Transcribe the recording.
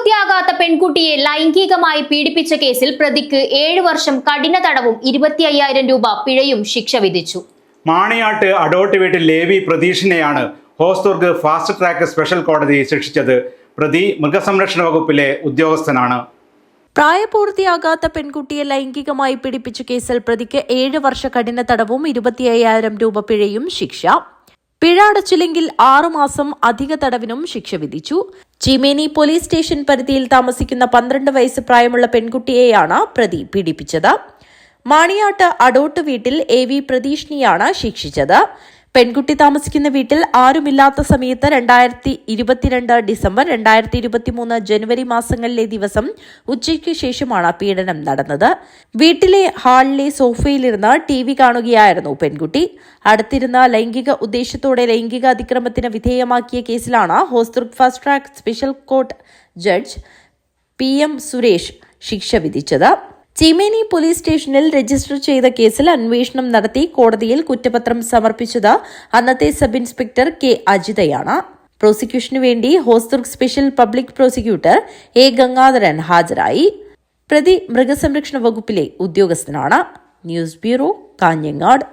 പ്രായപൂർത്തിയാകാത്ത പെൺകുട്ടിയെ ലൈംഗികമായി പീഡിപ്പിച്ച കേസിൽ പ്രതിക്ക് ഏഴ് വർഷം കഠിന തടവും ഇരുപത്തി അയ്യായിരം രൂപ പിഴയും ശിക്ഷ വിധിച്ചു. മാണിയാട്ട് അഡോട്ട് വീട്ടിൽ ലേവി പ്രതീഷിനെയാണ് ഹോസ്ദുർഗ് ഫാസ്റ്റ് ട്രാക്ക് സ്പെഷ്യൽ കോടതി ശിക്ഷിച്ചത്. പ്രതി മൃഗസംരക്ഷണ വകുപ്പിലെ ഉദ്യോഗസ്ഥനാണ്. പ്രായപൂർത്തിയാകാത്ത പെൺകുട്ടിയെ ലൈംഗികമായി പീഡിപ്പിച്ച കേസിൽ പ്രതിക്ക് ഏഴ് വർഷ കഠിന തടവും ഇരുപത്തി അയ്യായിരം രൂപ പിഴയും ശിക്ഷ. പിഴ അടച്ചില്ലെങ്കിൽ ആറുമാസം അധിക തടവിനും ശിക്ഷ വിധിച്ചു. ചീമേനി പോലീസ് സ്റ്റേഷൻ പരിധിയിൽ താമസിക്കുന്ന പന്ത്രണ്ട് വയസ്സ് പ്രായമുള്ള പെൺകുട്ടിയെയാണ് പ്രതി പീഡിപ്പിച്ചത്. മാണിയാട്ട് അടോട്ട് വീട്ടിൽ എ വി പ്രതീഷിനെയാണ് ശിക്ഷിച്ചത്. പെൺകുട്ടി താമസിക്കുന്ന വീട്ടിൽ ആരുമില്ലാത്ത സമയത്ത് രണ്ടായിരത്തി ഇരുപത്തിരണ്ട് ഡിസംബർ രണ്ടായിരത്തി ഇരുപത്തിമൂന്ന് ജനുവരി മാസങ്ങളിലെ ദിവസം ഉച്ചയ്ക്ക് ശേഷമാണ് പീഡനം നടന്നത്. വീട്ടിലെ ഹാളിലെ സോഫയിലിരുന്ന് ടി വി കാണുകയായിരുന്നു പെൺകുട്ടി. അടുത്തിരുന്ന ലൈംഗിക ഉദ്ദേശത്തോടെ ലൈംഗിക അതിക്രമത്തിന് വിധേയമാക്കിയ കേസിലാണ് Hosdurg fast track special court judge P M Suresh ശിക്ഷ വിധിച്ചത്. ചീമേനി പോലീസ് സ്റ്റേഷനിൽ രജിസ്റ്റർ ചെയ്ത കേസിൽ അന്വേഷണം നടത്തി കോടതിയിൽ കുറ്റപത്രം സമർപ്പിച്ചത് അന്നത്തെ സബ് ഇൻസ്പെക്ടർ കെ അജിതയാണ്. പ്രോസിക്യൂഷനു വേണ്ടി Hosdurg special public prosecutor A Gangadharan ഹാജരായി. പ്രതി മൃഗസംരക്ഷണ വകുപ്പിലെ ഉദ്യോഗസ്ഥനാണ്. News bureau Kanhangad.